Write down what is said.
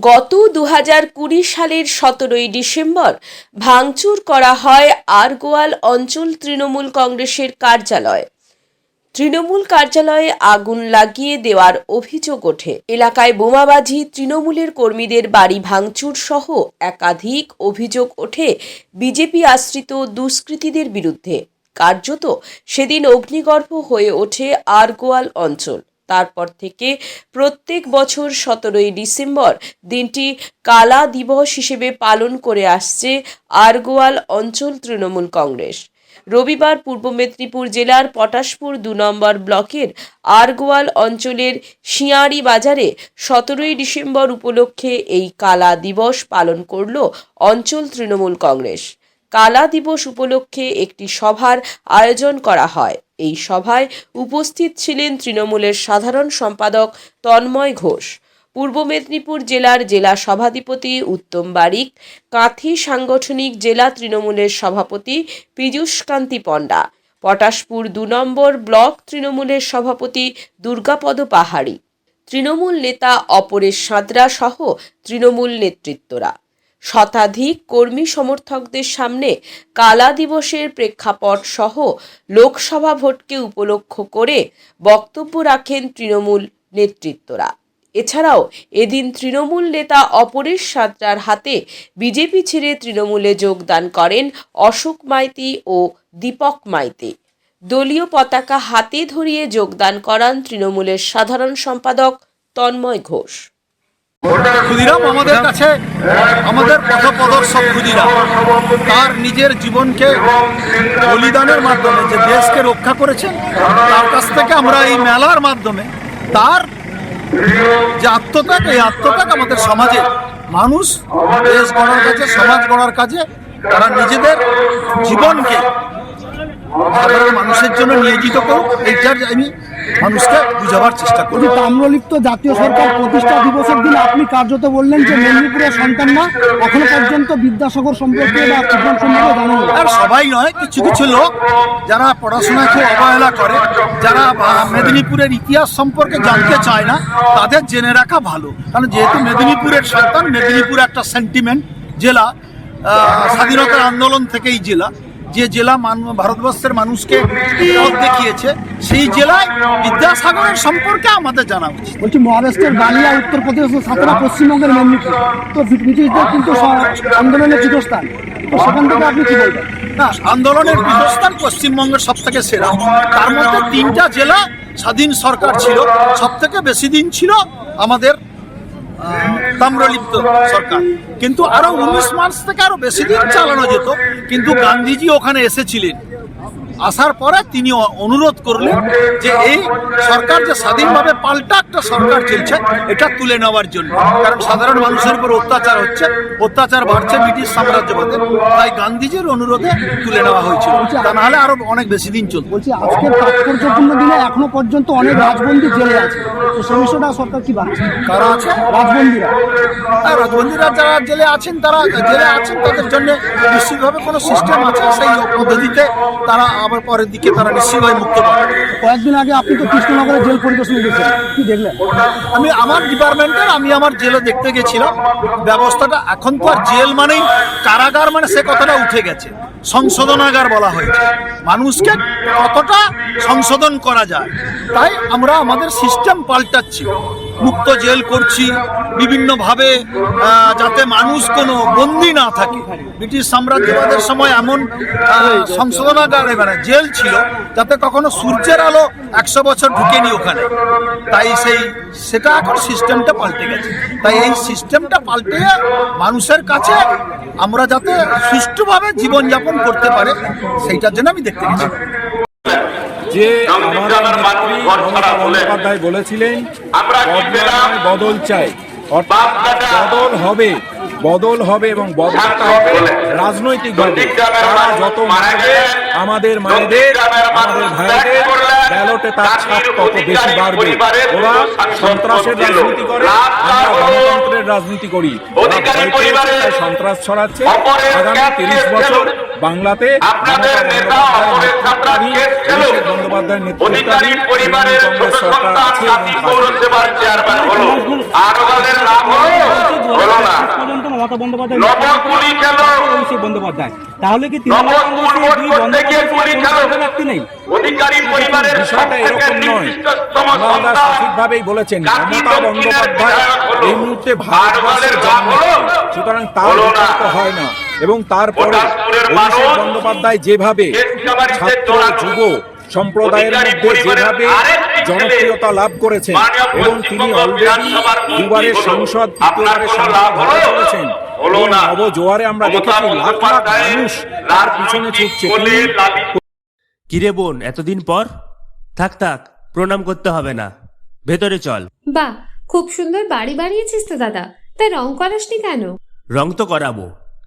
গত দু কুড়ি সালের সতেরোই ডিসেম্বর ভাঙচুর করা হয় আরগোয়াল অঞ্চল তৃণমূল কংগ্রেসের কার্যালয়। তৃণমূল কার্যালয়ে আগুন লাগিয়ে দেওয়ার অভিযোগ ওঠে। এলাকায় বোমাবাজি, তৃণমূলের কর্মীদের বাড়ি ভাঙচুর সহ একাধিক অভিযোগ ওঠে বিজেপি আশ্রিত দুষ্কৃতীদের বিরুদ্ধে। কার্যত সেদিন অগ্নিগর্ভ হয়ে ওঠে আরগোয়াল অঞ্চল। তারপর থেকে প্রত্যেক বছর সতেরোই ডিসেম্বর দিনটি কালা দিবস হিসেবে পালন করে আসছে আরগোয়াল অঞ্চল তৃণমূল কংগ্রেস। রবিবার পূর্ব মেদিনীপুর জেলার পটাশপুর দু নম্বর ব্লকের আরগোয়াল অঞ্চলের শিয়ারি বাজারে সতেরোই ডিসেম্বর উপলক্ষে এই কালা দিবস পালন করল অঞ্চল তৃণমূল কংগ্রেস। কালা দিবস উপলক্ষে একটি সভার আয়োজন করা হয়। এই সভায় উপস্থিত ছিলেন তৃণমূলের সাধারণ সম্পাদক তন্ময় ঘোষ, পূর্ব মেদিনীপুর জেলার জেলা সভাধিপতি উত্তম বারিক, কাঁথি সাংগঠনিক জেলা তৃণমূলের সভাপতি পীযূষকান্তি পণ্ডা, পটাশপুর দু নম্বর ব্লক তৃণমূলের সভাপতি দুর্গাপদ পাহাড়ি, তৃণমূল নেতা অপরেশ সাঁতরা সহ তৃণমূল নেতৃত্বরা। শতাধিক কর্মী সমর্থকদের সামনে কালা দিবসের প্রেক্ষাপট সহ লোকসভা ভোটকে উপলক্ষ করে বক্তব্য রাখেন তৃণমূল নেতৃত্বরা। এছাড়াও এদিন তৃণমূল নেতা অপরেশ সাঁতরার হাতে বিজেপি ছেড়ে তৃণমূলে যোগদান করেন অশোক মাইতি ও দীপক মাইতি। দলীয় পতাকা হাতে ধরিয়ে যোগদান করান তৃণমূলের সাধারণ সম্পাদক তন্ময় ঘোষ। ক্ষুদিরাম আমাদের কাছে আমাদের পথপ্রদর্শক ক্ষুদিরাম। তার নিজের জীবনকে বলিদানের মাধ্যমে যে দেশকে রক্ষা করেছেন তার কাছ থেকে আমরা এই মেলার মাধ্যমে তার যে আত্মত্যাগ এই আত্মত্যাগ আমাদের সমাজে মানুষ দেশ গড়ার কাজে সমাজ গড়ার কাজে তারা নিজেদের জীবনকে সাধারণ মানুষের জন্য নিয়োজিত করুক এইটার আমি মানুষকে বুঝাবার চেষ্টা করি তাম্রলিপ্ত জাতীয় সরকার প্রতিষ্ঠা দিবসের দিন আপনি কার্যত বললেন যে মেদিনীপুরের সন্তান না এখনও পর্যন্ত বিদ্যাসাগর সম্পর্কে বা সম্পর্কে জানেন আর সবাই নয় কিছু কিছু লোক যারা পড়াশোনাকে অবহেলা করে যারা মেদিনীপুরের ইতিহাস সম্পর্কে জানতে চায় না তাদের জেনে রাখা ভালো। কারণ যেহেতু মেদিনীপুরের সন্তান মেদিনীপুর একটা সেন্টিমেন্ট জেলা স্বাধীনতার আন্দোলন থেকেই জেলা। যে জেলা ভারতবর্ষের মানুষকে পথ দেখিয়েছে সেই জেলায় বিদ্যাসাগরের সম্পর্কে আমাদের জানা উচিত। বলছি মহারাষ্ট্রের বালিয়া উত্তরপ্রদেশ ও সাতরা পশ্চিমবঙ্গের মেদিনীপুর। তো ব্রিটিশদের কিন্তু আন্দোলনের পীঠস্থান। তো সেখান থেকে আপনি কি বলবেন? না আন্দোলনের পীঠস্থান পশ্চিমবঙ্গের সব থেকে সেরা। তার মধ্যে তিনটা জেলা স্বাধীন সরকার ছিল। সব থেকে বেশি দিন ছিল আমাদের তাম্রলিপ্ত সরকার। কিন্তু আরও উনিশ মার্চ থেকে আরও বেশি দিন চালানো যেত। কিন্তু গান্ধীজি ওখানে এসেছিলেন। আসার পরে তিনি অনুরোধ করলেন যে এই সরকার যে স্বাধীনভাবে পাল্টা একটা সরকার চলছে এটা তুলে নেওয়ার জন্য। কারণ সাধারণ মানুষের উপর অত্যাচার হচ্ছে অত্যাচার বাড়ছে ব্রিটিশ সাম্রাজ্যবাদের। তাই গান্ধীজির অনুরোধে তুলে নেওয়া হয়েছিল। তা নাহলে আরও অনেক বেশি দিন চলত। বলছি আজকের তাৎপর্যপূর্ণ দিনে এখনও পর্যন্ত অনেক রাজবন্দী জেলে আছে। তো সে বিষয়টা সরকার কি ভাবছে? কারা আছে? রাজবন্দীরা। আর রাজবন্দীরা যারা জেলে আছেন তারা জেলে আছেন তাদের জন্য নিশ্চিতভাবে কোনো সিস্টেম আছে। সেই পদ্ধতিতে তারা আবার পরের দিকে তারা নিশ্চিতভাবে মুক্ত পাবে। কয়েকদিন আগে আপনি তো কৃষ্ণনগরে জেল পরিদর্শনে গেছেন কি দেখলেন? আমি আমার ডিপার্টমেন্টের আমি আমার জেলে দেখতে গেছিলাম। ব্যবস্থাটা এখন তো আর জেল মানেই কারাগার মানে সে কথাটা উঠে গেছে। সংশোধনাগার বলা হয়েছে। মানুষকে কতটা সংশোধন করা যায় তাই আমরা আমাদের সিস্টেম পাল্টাচ্ছি। মুক্ত জেল করছি, বিভিন্নভাবে যাতে মানুষ কোনো বন্দি না থাকে। ব্রিটিশ সাম্রাজ্যবাদের সময় এমন সংশোধনাগার মানে জেল ছিল, যাতে কখনো সূর্যের আলো একশো বছর ঢুকেনি ওখানে। তাই সেই, সেটা এখন সিস্টেমটা পাল্টে গেছে। তাই এই সিস্টেমটা পাল্টে মানুষের কাছে আমরা যাতে সুষ্ঠুভাবে জীবনযাপন করতে পারে, সেইটার জন্য আমি দেখতে গেছি। যে আমাদের বলেছিলেন বদল চাই। অর্থাৎ বদল হবে বদল হবে এবং বদলটা হবে রাজনৈতিক তারা যত আমাদের মায়েদের আমাদের ভাইদের ব্যালটে তার ছাপ তত বেশি বাড়বে। ওরা সন্ত্রাসের রাজনীতি করে আমরা গণতন্ত্রের রাজনীতি করি। ওরা সন্ত্রাস ছড়াচ্ছে। আগামী তিরিশ বছর বাংলাতে মমতা বন্দ্যোপাধ্যায়ের বন্দ্যোপাধ্যায়। নবকুলি খেলো। অভিষেক বন্দ্যোপাধ্যায়। তাহলে কি তৃণমূল কংগ্রেসের নেই? অধিকারী পরিবারের বিষয়টা এরকম নয়। সঠিকভাবেই বলেছেন মমতা বন্দ্যোপাধ্যায় এই মুহূর্তে ভারতবর্ষের জন্ম সুতরাং তার। বিতর্ক হয় না। এবং তারপরে অভিষেক বন্দ্যোপাধ্যায় যেভাবে ছাত্র যুব সম্প্রদায়ের মধ্যে যেভাবে জনপ্রিয়তা লাভ করেছেন এবং তিনি অলরেডি দুবারের সংসদ তৃতীয়বারের সংসদ লাভ হতে হলো? চলেছেন। হলো এবং না। নব জোয়ারে আমরা দেখেছি লাখ লাখ মানুষ তার পিছনে ছুটছে। কিরে বোন এতদিন পর? থাক থাক প্রণাম করতে হবে না। ভেতরে চল। বাহ খুব সুন্দর বাড়ি বানিয়েছিস তো দাদা। তাই রং করাসনি কেন? রং তো করাবো।